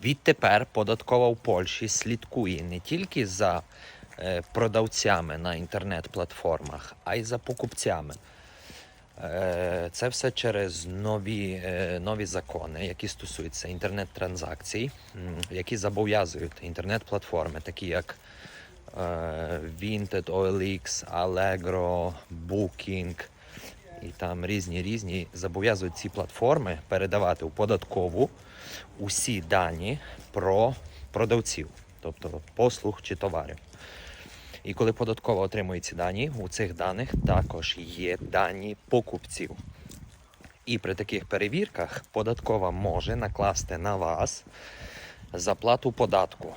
Відтепер податкова в Польщі слідкує не тільки за е, продавцями на інтернет-платформах, а й за покупцями. Е, Це все через нові, е, нові закони, які стосуються інтернет-транзакцій, які зобов'язують інтернет-платформи, такі як Vinted, OLX, Allegro, Booking і там різні різні зобов'язують ці платформи передавати у податкову усі дані про продавців, тобто послуг чи товарів. І коли податкова отримує ці дані, у цих даних також є дані покупців. І при таких перевірках податкова може накласти на вас заплату податку,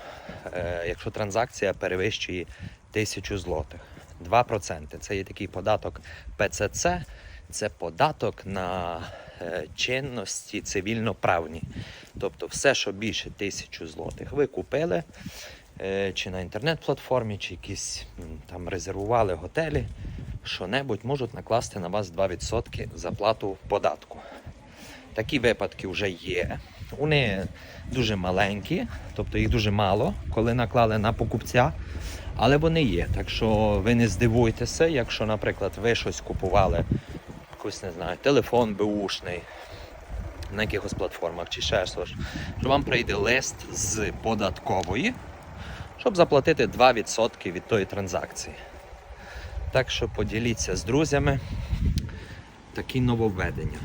е, якщо транзакція перевищує 1000 злотих. 2% це є такий податок ПЦЦ, це податок на е, чинності цивільно-правні. Тобто все, що більше 1000 злотих, ви купили е, чи на інтернет-платформі, чи якісь там резервували готелі, що-небудь можуть накласти на вас 2% заплату податку. Такі випадки вже є. Вони дуже маленькі, тобто їх дуже мало, коли наклали на покупця, але вони є. Так що ви не здивуйтеся, якщо, наприклад, ви щось купували, якийсь, не знаю, телефон беушний на якихось платформах чи ще щось, що вам прийде лист з податкової, щоб заплатити 2% від тої транзакції. Так що поділіться з друзями такі нововведення.